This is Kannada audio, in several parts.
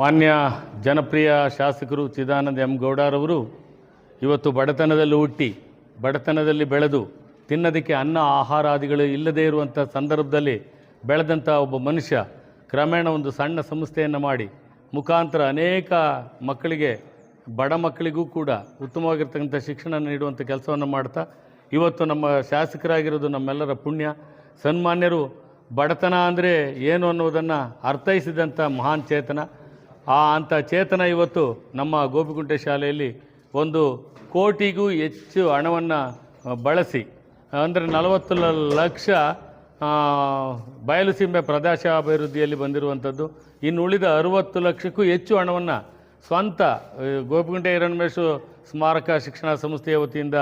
ಮಾನ್ಯ ಜನಪ್ರಿಯ ಶಾಸಕರು ಚಿದಾನಂದ ಎಂ ಗೌಡರವರು ಇವತ್ತು ಬಡತನದಲ್ಲಿ ಹುಟ್ಟಿ, ಬಡತನದಲ್ಲಿ ಬೆಳೆದು, ತಿನ್ನೋದಕ್ಕೆ ಅನ್ನ ಆಹಾರಾದಿಗಳು ಇಲ್ಲದೇ ಇರುವಂಥ ಸಂದರ್ಭದಲ್ಲಿ ಬೆಳೆದಂಥ ಒಬ್ಬ ಮನುಷ್ಯ ಕ್ರಮೇಣ ಒಂದು ಸಣ್ಣ ಸಂಸ್ಥೆಯನ್ನು ಮಾಡಿ, ಮುಖಾಂತರ ಅನೇಕ ಮಕ್ಕಳಿಗೆ, ಬಡ ಮಕ್ಕಳಿಗೂ ಕೂಡ ಉತ್ತಮವಾಗಿರ್ತಕ್ಕಂಥ ಶಿಕ್ಷಣ ನೀಡುವಂಥ ಕೆಲಸವನ್ನು ಮಾಡ್ತಾ, ಇವತ್ತು ನಮ್ಮ ಶಾಸಕರಾಗಿರೋದು ನಮ್ಮೆಲ್ಲರ ಪುಣ್ಯ. ಸನ್ಮಾನ್ಯರು, ಬಡತನ ಅಂದರೆ ಏನು ಅನ್ನೋದನ್ನು ಅರ್ಥೈಸಿದಂಥ ಮಹಾನ್ ಚೇತನ. ಆ ಅಂಥ ಚೇತನ ಇವತ್ತು ನಮ್ಮ ಗೋಪಿಕುಂಟೆ ಶಾಲೆಯಲ್ಲಿ ಒಂದು ಕೋಟಿಗೂ ಹೆಚ್ಚು ಹಣವನ್ನು ಬಳಸಿ, ಅಂದರೆ ನಲವತ್ತು ಲಕ್ಷ ಬಯಲುಸೀಮೆ ಪ್ರದೇಶ ಅಭಿವೃದ್ಧಿಯಲ್ಲಿ ಬಂದಿರುವಂಥದ್ದು. ಇನ್ನು ಉಳಿದ ಅರುವತ್ತು ಲಕ್ಷಕ್ಕೂ ಹೆಚ್ಚು ಹಣವನ್ನು ಸ್ವಂತ ಗೋಪಿಕುಂಟೆ ಹಿರಣ್ಮೇಶು ಸ್ಮಾರಕ ಶಿಕ್ಷಣ ಸಂಸ್ಥೆಯ ವತಿಯಿಂದ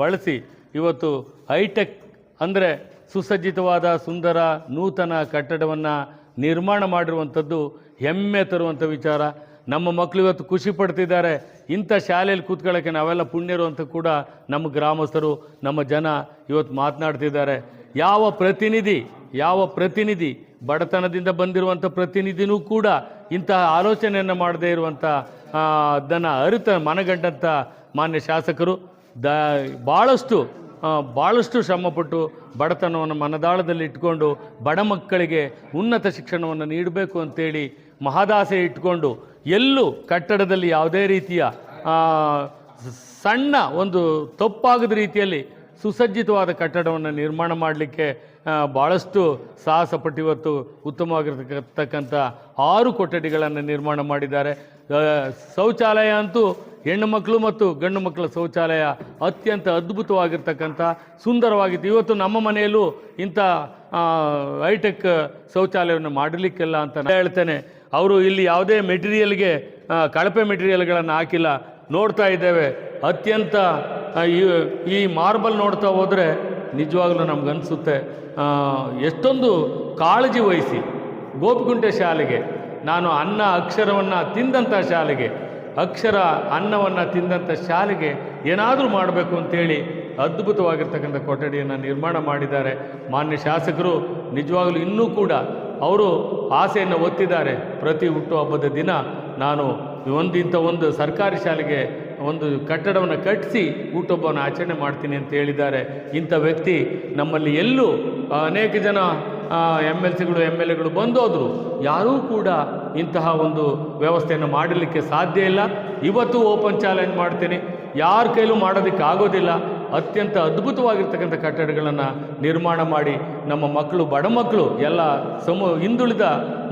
ಬಳಸಿ ಇವತ್ತು ಹೈಟೆಕ್ ಅಂದರೆ ಸುಸಜ್ಜಿತವಾದ ಸುಂದರ ನೂತನ ಕಟ್ಟಡವನ್ನು ನಿರ್ಮಾಣ ಮಾಡಿರುವಂಥದ್ದು ಹೆಮ್ಮೆ ತರುವಂಥ ವಿಚಾರ. ನಮ್ಮ ಮಕ್ಕಳು ಇವತ್ತು ಖುಷಿ ಪಡ್ತಿದ್ದಾರೆ. ಇಂಥ ಶಾಲೆಯಲ್ಲಿ ಕೂತ್ಕೊಳ್ಳೋಕ್ಕೆ ನಾವೆಲ್ಲ ಪುಣ್ಯರು ಅಂತ ಕೂಡ ನಮ್ಮ ಗ್ರಾಮಸ್ಥರು, ನಮ್ಮ ಜನ ಇವತ್ತು ಮಾತನಾಡ್ತಿದ್ದಾರೆ. ಯಾವ ಪ್ರತಿನಿಧಿ ಯಾವ ಪ್ರತಿನಿಧಿ ಬಡತನದಿಂದ ಬಂದಿರುವಂಥ ಪ್ರತಿನಿಧಿನೂ ಕೂಡ ಇಂತಹ ಆಲೋಚನೆಯನ್ನು ಮಾಡದೇ ಇರುವಂಥ ಅದನ್ನು ಅರಿತ ಮನಗಂಡಂಥ ಮಾನ್ಯ ಶಾಸಕರು ದ ಭಾಳಷ್ಟು ಭಾಳಷ್ಟು ಶ್ರಮಪಟ್ಟು ಬಡತನವನ್ನು ಮನದಾಳದಲ್ಲಿ ಇಟ್ಕೊಂಡು ಬಡ ಮಕ್ಕಳಿಗೆ ಉನ್ನತ ಶಿಕ್ಷಣವನ್ನು ನೀಡಬೇಕು ಅಂತೇಳಿ ಮಹದಾಸೆ ಇಟ್ಕೊಂಡು ಎಲ್ಲೂ ಕಟ್ಟಡದಲ್ಲಿ ಯಾವುದೇ ರೀತಿಯ ಸಣ್ಣ ಒಂದು ತಪ್ಪಾಗದ ರೀತಿಯಲ್ಲಿ ಸುಸಜ್ಜಿತವಾದ ಕಟ್ಟಡವನ್ನು ನಿರ್ಮಾಣ ಮಾಡಲಿಕ್ಕೆ ಭಾಳಷ್ಟು ಸಾಹಸಪಟ್ಟು ಇವತ್ತು ಉತ್ತಮವಾಗಿರ್ತಕ್ಕಂಥ ಆರು ಕೊಠಡಿಗಳನ್ನು ನಿರ್ಮಾಣ ಮಾಡಿದ್ದಾರೆ. ಶೌಚಾಲಯ ಅಂತೂ ಹೆಣ್ಣು ಮಕ್ಕಳು ಮತ್ತು ಗಂಡು ಮಕ್ಕಳ ಶೌಚಾಲಯ ಅತ್ಯಂತ ಅದ್ಭುತವಾಗಿರ್ತಕ್ಕಂಥ, ಸುಂದರವಾಗಿತ್ತು. ಇವತ್ತು ನಮ್ಮ ಮನೆಯಲ್ಲೂ ಇಂಥ ಹೈಟೆಕ್ ಶೌಚಾಲಯವನ್ನು ಮಾಡಲಿಕ್ಕಿಲ್ಲ ಅಂತ ಹೇಳ್ತೇನೆ. ಅವರು ಇಲ್ಲಿ ಯಾವುದೇ ಮೆಟೀರಿಯಲ್ಗೆ ಕಳಪೆ ಮೆಟೀರಿಯಲ್ಗಳನ್ನು ಹಾಕಿಲ್ಲ. ನೋಡ್ತಾ ಇದ್ದೇವೆ. ಅತ್ಯಂತ ಈ- ಮಾರ್ಬಲ್ ನೋಡ್ತಾ ಹೋದರೆ ನಿಜವಾಗ್ಲೂ ನಮಗನ್ಸುತ್ತೆ. ಎಷ್ಟೊಂದು ಕಾಳಜಿ ವಹಿಸಿ ಗೋಪಿಗುಂಟೆ ಶಾಲೆಗೆ, ನಾನು ಅನ್ನ ಅಕ್ಷರವನ್ನು ತಿಂದಂಥ ಶಾಲೆಗೆ, ಅಕ್ಷರ ಅನ್ನವನ್ನು ತಿಂದಂಥ ಶಾಲೆಗೆ ಏನಾದರೂ ಮಾಡಬೇಕು ಅಂತೇಳಿ ಅದ್ಭುತವಾಗಿರ್ತಕ್ಕಂಥ ಕೊಠಡಿಯನ್ನು ನಿರ್ಮಾಣ ಮಾಡಿದ್ದಾರೆ. ಮಾನ್ಯ ಶಾಸಕರು, ನಿಜವಾಗಲೂ ಇನ್ನೂ ಕೂಡ ಅವರು ಆಸೆಯನ್ನು ಒತ್ತಿದ್ದಾರೆ. ಪ್ರತಿ ಹುಟ್ಟುಹಬ್ಬದ ದಿನ ನಾನು ಒಂದಿಂಥ ಒಂದು ಸರ್ಕಾರಿ ಶಾಲೆಗೆ ಒಂದು ಕಟ್ಟಡವನ್ನು ಕಟ್ಟಿಸಿ ಹುಟ್ಟುಹಬ್ಬವನ್ನು ಆಚರಣೆ ಮಾಡ್ತೀನಿ ಅಂತ ಹೇಳಿದ್ದಾರೆ. ಇಂಥ ವ್ಯಕ್ತಿ ನಮ್ಮಲ್ಲಿ ಎಲ್ಲೂ ಅನೇಕ ಜನ ಎಂ ಎಲ್ ಸಿಗಳು ಎಂ ಎಲ್ ಎಗಳು ಬಂದೋದ್ರು. ಯಾರೂ ಕೂಡ ಇಂತಹ ಒಂದು ವ್ಯವಸ್ಥೆಯನ್ನು ಮಾಡಲಿಕ್ಕೆ ಸಾಧ್ಯ ಇಲ್ಲ. ಇವತ್ತು ಓಪನ್ ಚಾಲೆಂಜ್ ಮಾಡ್ತೀನಿ. ಯಾರ ಕೈಲೂ ಮಾಡೋದಕ್ಕೆ ಆಗೋದಿಲ್ಲ ಅತ್ಯಂತ ಅದ್ಭುತವಾಗಿರ್ತಕ್ಕಂಥ ಕಟ್ಟಡಗಳನ್ನು ನಿರ್ಮಾಣ ಮಾಡಿ ನಮ್ಮ ಮಕ್ಕಳು, ಬಡ ಮಕ್ಕಳು, ಎಲ್ಲ ಸಮ, ಹಿಂದುಳಿದ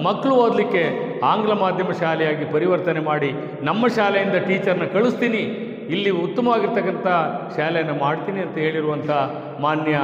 ಮಕ್ಕಳು ಓದಲಿಕ್ಕೆ ಆಂಗ್ಲ ಮಾಧ್ಯಮ ಶಾಲೆಯಾಗಿ ಪರಿವರ್ತನೆ ಮಾಡಿ ನಮ್ಮ ಶಾಲೆಯಿಂದ ಟೀಚರ್ನ ಕಳಿಸ್ತೀನಿ, ಇಲ್ಲಿ ಉತ್ತಮವಾಗಿರ್ತಕ್ಕಂಥ ಶಾಲೆಯನ್ನು ಮಾಡ್ತೀನಿ ಅಂತ ಹೇಳಿರುವಂಥ ಮಾನ್ಯ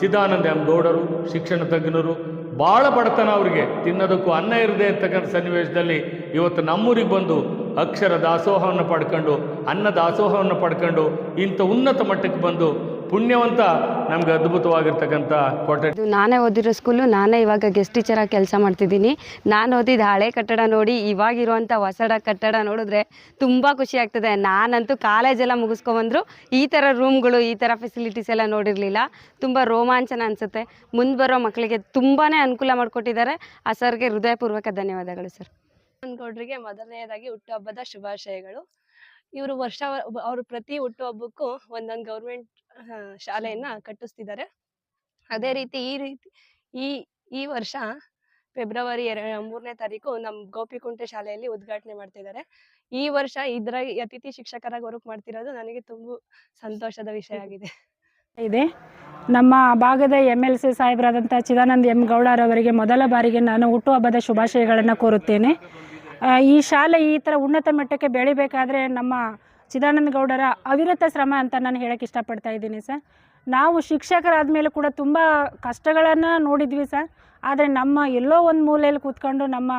ಚಿದಾನಂದ ಎಂ. ಗೌಡರು, ಶಿಕ್ಷಣ ತಜ್ಞರು ಭಾಳ ಬಡತನ ಅವರಿಗೆ. ತಿನ್ನೋದಕ್ಕೂ ಅನ್ನ ಇರದೆ ಇರ್ತಕ್ಕಂಥ ಸನ್ನಿವೇಶದಲ್ಲಿ ಇವತ್ತು ನಮ್ಮೂರಿಗೆ ಬಂದು ಅಕ್ಷರ ದಾಸೋಹವನ್ನು ಪಡ್ಕೊಂಡು, ಅನ್ನ ದಾಸೋಹವನ್ನು ಪಡ್ಕೊಂಡು ಇಂಥ ಉನ್ನತ ಮಟ್ಟಕ್ಕೆ ಬಂದು ಪುಣ್ಯವಂತ ನಮ್ಗೆ ಅದ್ಭುತವಾಗಿರ್ತಕ್ಕಂಥ ಕೋಟೆ. ನಾನೇ ಓದಿರೋ ಸ್ಕೂಲು ನಾನೇ ಇವಾಗ ಗೆಸ್ಟ್ ಟೀಚರಾಗಿ ಕೆಲಸ ಮಾಡ್ತಿದ್ದೀನಿ. ನಾನು ಓದಿದ ಹಳೆ ಕಟ್ಟಡ ನೋಡಿ, ಇವಾಗಿರುವಂಥ ಹೊಸಡ ಕಟ್ಟಡ ನೋಡಿದ್ರೆ ತುಂಬ ಖುಷಿ ಆಗ್ತದೆ. ನಾನಂತೂ ಕಾಲೇಜೆಲ್ಲ ಮುಗಿಸ್ಕೊಂಬಂದ್ರು ಈ ಥರ ರೂಮ್ಗಳು ಈ ಥರ ಫೆಸಿಲಿಟೀಸ್ ಎಲ್ಲ ನೋಡಿರಲಿಲ್ಲ. ತುಂಬ ರೋಮಾಂಚನ ಅನಿಸುತ್ತೆ. ಮುಂದೆ ಬರೋ ಮಕ್ಕಳಿಗೆ ತುಂಬಾ ಅನುಕೂಲ ಮಾಡಿಕೊಟ್ಟಿದ್ದಾರೆ. ಆ ಸರ್ಗೆ ಹೃದಯಪೂರ್ವಕ ಧನ್ಯವಾದಗಳು ಸರ್. ಗೌಡ್ರಿಗೆ ಮೊದಲನೆಯದಾಗಿ ಹುಟ್ಟುಹಬ್ಬದ ಶುಭಾಶಯಗಳು. ಇವರು ವರ್ಷ, ಅವರು ಪ್ರತಿ ಹುಟ್ಟುಹಬ್ಬಕ್ಕೂ ಒಂದೊಂದು ಗೌರ್ಮೆಂಟ್ ಶಾಲೆಯನ್ನ ಕಟ್ಟಿಸ್ತಿದ್ದಾರೆ. ಅದೇ ರೀತಿ ಈ ರೀತಿ, ಈ ಈ ವರ್ಷ ಫೆಬ್ರವರಿ ಎರ, ಮೂರನೇ ತಾರೀಕು ನಮ್ಮ ಗೋಪಿಕುಂಟೆ ಶಾಲೆಯಲ್ಲಿ ಉದ್ಘಾಟನೆ ಮಾಡ್ತಿದ್ದಾರೆ. ಈ ವರ್ಷ ಇದರ ಅತಿಥಿ ಶಿಕ್ಷಕರಾಗಿ ವರ್ಕ್ ಮಾಡ್ತಿರೋದು ನನಗೆ ತುಂಬ ಸಂತೋಷದ ವಿಷಯ ಆಗಿದೆ. ಇದೆ. ನಮ್ಮ ಭಾಗದ ಎಂ ಎಲ್ ಸಿ ಸಾಹೇಬರಾದಂಥ ಚಿದಾನಂದ ಎಂ. ಗೌಡರವರಿಗೆ ಮೊದಲ ಬಾರಿಗೆ ನಾನು ಹುಟ್ಟುಹಬ್ಬದ ಶುಭಾಶಯಗಳನ್ನು ಕೋರುತ್ತೇನೆ. ಈ ಶಾಲೆ ಈ ಥರ ಉನ್ನತ ಮಟ್ಟಕ್ಕೆ ಬೆಳಿಬೇಕಾದ್ರೆ ನಮ್ಮ ಚಿದಾನಂದ ಗೌಡರ ಅವಿರತ ಶ್ರಮ ಅಂತ ನಾನು ಹೇಳಕ್ಕೆ ಇಷ್ಟಪಡ್ತಾ ಇದ್ದೀನಿ, ಸರ್. ನಾವು ಶಿಕ್ಷಕರಾದ ಮೇಲೆ ಕೂಡ ತುಂಬ ಕಷ್ಟಗಳನ್ನು ನೋಡಿದ್ವಿ, ಸರ್. ಆದರೆ ನಮ್ಮ ಎಲ್ಲೋ ಒಂದು ಮೂಲೆಯಲ್ಲಿ ಕೂತ್ಕೊಂಡು ನಮ್ಮ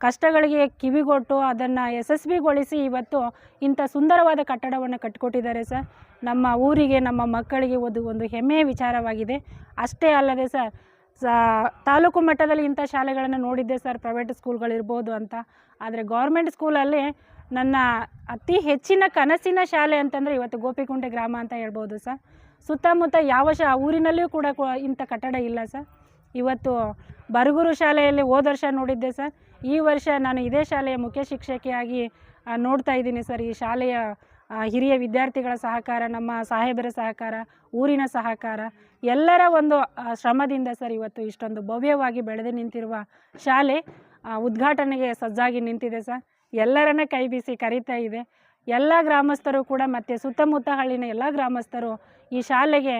ಕಷ್ಟಗಳಿಗೆ ಕಿವಿಗೊಟ್ಟು ಅದನ್ನು ಯಶಸ್ವಿಗೊಳಿಸಿ ಇವತ್ತು ಇಂಥ ಸುಂದರವಾದ ಕಟ್ಟಡವನ್ನು ಕಟ್ಟಿಕೊಟ್ಟಿದ್ದಾರೆ ಸರ್. ನಮ್ಮ ಊರಿಗೆ, ನಮ್ಮ ಮಕ್ಕಳಿಗೆ ಒಂದು ಒಂದು ಹೆಮ್ಮೆಯ ವಿಚಾರವಾಗಿದೆ. ಅಷ್ಟೇ ಅಲ್ಲದೆ, ಸರ್ ತಾಲೂಕು ಮಟ್ಟದಲ್ಲಿ ಇಂಥ ಶಾಲೆಗಳನ್ನು ನೋಡಿದ್ದೆ ಸರ್ ಪ್ರೈವೇಟ್ ಸ್ಕೂಲ್ಗಳಿರ್ಬೋದು ಅಂತ. ಆದರೆ ಗೌರ್ಮೆಂಟ್ ಸ್ಕೂಲಲ್ಲಿ ನನ್ನ ಅತಿ ಹೆಚ್ಚಿನ ಕನಸಿನ ಶಾಲೆ ಅಂತಂದರೆ ಇವತ್ತು ಗೋಪಿಕುಂಟೆ ಗ್ರಾಮ ಅಂತ ಹೇಳ್ಬೋದು ಸರ್. ಸುತ್ತಮುತ್ತ ಯಾವ ಶಾ ಊರಿನಲ್ಲಿಯೂ ಕೂಡ ಇಂಥ ಕಟ್ಟಡ ಇಲ್ಲ ಸರ್. ಇವತ್ತು ಬರಗೂರು ಶಾಲೆಯಲ್ಲಿ ಹೋದ ವರ್ಷ ನೋಡಿದ್ದೆ ಸರ್. ಈ ವರ್ಷ ನಾನು ಇದೇ ಶಾಲೆಯ ಮುಖ್ಯ ಶಿಕ್ಷಕಿಯಾಗಿ ನೋಡ್ತಾ ಇದ್ದೀನಿ ಸರ್, ಈ ಶಾಲೆಯ ಹಿರಿಯ ವಿದ್ಯಾರ್ಥಿಗಳ ಸಹಕಾರ, ನಮ್ಮ ಸಾಹೇಬರ ಸಹಕಾರ, ಊರಿನ ಸಹಕಾರ, ಎಲ್ಲರ ಒಂದು ಶ್ರಮದಿಂದ ಸರ್ ಇವತ್ತು ಇಷ್ಟೊಂದು ಭವ್ಯವಾಗಿ ಬೆಳೆದು ನಿಂತಿರುವ ಶಾಲೆ ಉದ್ಘಾಟನೆಗೆ ಸಜ್ಜಾಗಿ ನಿಂತಿದೆ ಸರ್. ಎಲ್ಲರನ್ನ ಕೈ ಬೀಸಿ ಕರೀತಾ ಇದೆ. ಎಲ್ಲ ಗ್ರಾಮಸ್ಥರು ಕೂಡ ಮತ್ತು ಸುತ್ತಮುತ್ತ ಹಳ್ಳಿನ ಎಲ್ಲ ಗ್ರಾಮಸ್ಥರು ಈ ಶಾಲೆಗೆ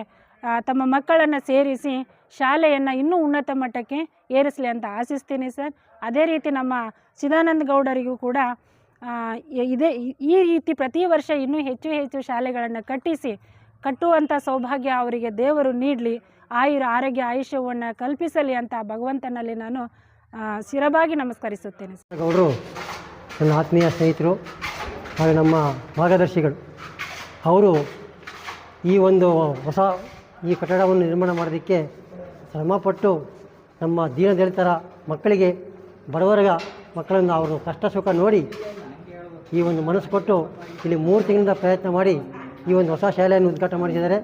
ತಮ್ಮ ಮಕ್ಕಳನ್ನು ಸೇರಿಸಿ ಶಾಲೆಯನ್ನು ಇನ್ನೂ ಉನ್ನತ ಮಟ್ಟಕ್ಕೆ ಏರಿಸಲಿ ಅಂತ ಆಶಿಸ್ತೀನಿ ಸರ್. ಅದೇ ರೀತಿ ನಮ್ಮ ಚಿದಾನಂದ ಗೌಡರಿಗೂ ಕೂಡ ಇದೇ, ಈ- ರೀತಿ ಪ್ರತಿ ವರ್ಷ ಇನ್ನೂ ಹೆಚ್ಚು ಹೆಚ್ಚು ಶಾಲೆಗಳನ್ನು ಕಟ್ಟಿಸಿ ಕಟ್ಟುವಂಥ ಸೌಭಾಗ್ಯ ಅವರಿಗೆ ದೇವರು ನೀಡಲಿ, ಆಯುರ, ಆರೋಗ್ಯ, ಆಯುಷ್ಯವನ್ನು ಕಲ್ಪಿಸಲಿ ಅಂತ ಭಗವಂತನಲ್ಲಿ ನಾನು ಶಿರಬಾಗಿ ನಮಸ್ಕರಿಸುತ್ತೇನೆ ಗೌಡರು, ನನ್ನ ಆತ್ಮೀಯ ಸ್ನೇಹಿತರು, ಹಾಗೆ ನಮ್ಮ ಮಾರ್ಗದರ್ಶಿಗಳು, ಅವರು ಈ ಒಂದು ಹೊಸ ಈ ಕಟ್ಟಡವನ್ನು ನಿರ್ಮಾಣ ಮಾಡೋದಕ್ಕೆ ಶ್ರಮಪಟ್ಟು ನಮ್ಮ ದೀನದಲಿತರ ಮಕ್ಕಳಿಗೆ ಬಡವರ್ಗ ಮಕ್ಕಳನ್ನು ಅವರು ಕಷ್ಟ ಸುಖ ನೋಡಿ ಈ ಒಂದು ಮನಸ್ಸು ಕೊಟ್ಟು ಇಲ್ಲಿ ಮೂರು ತಿಂಗಳಿಂದ ಪ್ರಯತ್ನ ಮಾಡಿ ಈ ಒಂದು ಹೊಸ ಶಾಲೆಯನ್ನು ಉದ್ಘಾಟನೆ ಮಾಡಿದ್ದಾರೆ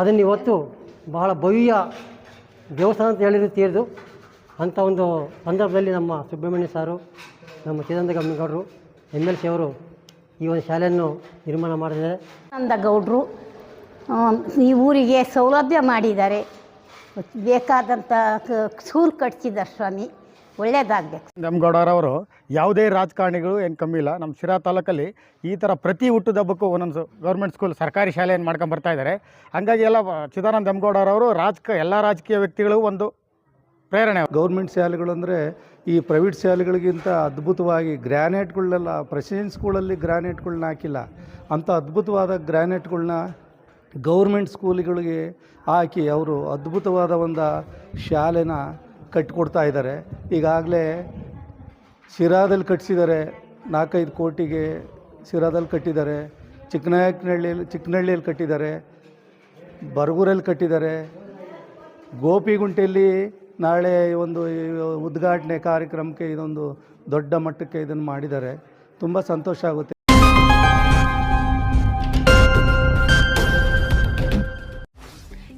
ಅದನ್ನು ಇವತ್ತು ಬಹಳ ಭವ್ಯ ದೇವಸ್ಥಾನ ಅಂತ ಹೇಳಿದ್ರು ತೀರ್ದು ಅಂಥ ಒಂದು ಸಂದರ್ಭದಲ್ಲಿ ನಮ್ಮ ಸುಬ್ರಹ್ಮಣ್ಯ ಸಾರು, ನಮ್ಮ ಚಿದಂದ ಗಮ್ಮಿಗೌಡರು ಎಂ ಎಲ್ ಸಿ ಅವರು ಈ ಒಂದು ಶಾಲೆಯನ್ನು ನಿರ್ಮಾಣ ಮಾಡಿದ್ದಾರೆ. ನಂದ ಗೌಡ್ರು ಈ ಊರಿಗೆ ಸೌಲಭ್ಯ ಮಾಡಿದ್ದಾರೆ. ಬೇಕಾದಂಥ ಸ್ಕೂಲ್ ಕಟ್ಸಿದ್ದಾರೆ ಸ್ವಾಮಿ. ಒಳ್ಳೆಯದಾಗಬೇಕು ನಮ್ಗೌಡರವರು ಯಾವುದೇ ರಾಜಕಾರಣಿಗಳು ಏನು ಕಮ್ಮಿ ಇಲ್ಲ. ನಮ್ಮ ಶಿರಾ ತಾಲೂಕಲ್ಲಿ ಈ ಥರ ಪ್ರತಿ ಹುಟ್ಟುದ ಹಬ್ಬಕ್ಕೂ ಒಂದೊಂದು ಗೌರ್ಮೆಂಟ್ ಸ್ಕೂಲ್ ಸರ್ಕಾರಿ ಶಾಲೆಯನ್ನು ಮಾಡ್ಕೊಂಡು ಬರ್ತಾ ಇದ್ದಾರೆ ಹಂಗಾಗಿ ಎಲ್ಲ ಚಿದಾನಂದ ಎಮ್ಗೌಡರವರು ರಾಜಕ ಎಲ್ಲ ರಾಜಕೀಯ ವ್ಯಕ್ತಿಗಳು ಒಂದು ಪ್ರೇರಣೆ. ಗೌರ್ಮೆಂಟ್ ಶಾಲೆಗಳು ಅಂದರೆ ಈ ಪ್ರೈವೇಟ್ ಶಾಲೆಗಳಿಗಿಂತ ಅದ್ಭುತವಾಗಿ ಗ್ರ್ಯಾನೇಟ್ಗಳನ್ನೆಲ್ಲ ಪ್ರೆಸಿಡೆಂಟ್ ಸ್ಕೂಲಲ್ಲಿ ಗ್ರ್ಯಾನೇಟ್ಗಳನ್ನ ಹಾಕಿಲ್ಲ. ಅಂಥ ಅದ್ಭುತವಾದ ಗ್ರ್ಯಾನೇಟ್ಗಳನ್ನ ಗೌರ್ಮೆಂಟ್ ಸ್ಕೂಲ್ಗಳಿಗೆ ಹಾಕಿ ಅವರು ಅದ್ಭುತವಾದ ಒಂದು ಶಾಲೆನ ಕಟ್ಟಿಕೊಡ್ತಾ ಇದ್ದಾರೆ. ಈಗಾಗಲೇ ಶಿರಾದಲ್ಲಿ ಕಟ್ಟಿಸಿದ್ದಾರೆ ನಾಲ್ಕೈದು ಕೋಟಿಗೆ ಶಿರಾದಲ್ಲಿ ಕಟ್ಟಿದ್ದಾರೆ. ಚಿಕ್ಕನಾಯಕನಹಳ್ಳಿಯಲ್ಲಿ ಚಿಕ್ಕನಹಳ್ಳಿಯಲ್ಲಿ ಕಟ್ಟಿದ್ದಾರೆ. ಬರಗೂರಲ್ಲಿ ಕಟ್ಟಿದ್ದಾರೆ. ಗೋಪಿಗುಂಟೆಯಲ್ಲಿ ನಾಳೆ ಒಂದು ಉದ್ಘಾಟನೆ ಕಾರ್ಯಕ್ರಮಕ್ಕೆ ಇದೊಂದು ದೊಡ್ಡ ಮಟ್ಟಕ್ಕೆ ಇದನ್ನು ಮಾಡಿದ್ದಾರೆ. ತುಂಬ ಸಂತೋಷ ಆಗುತ್ತೆ.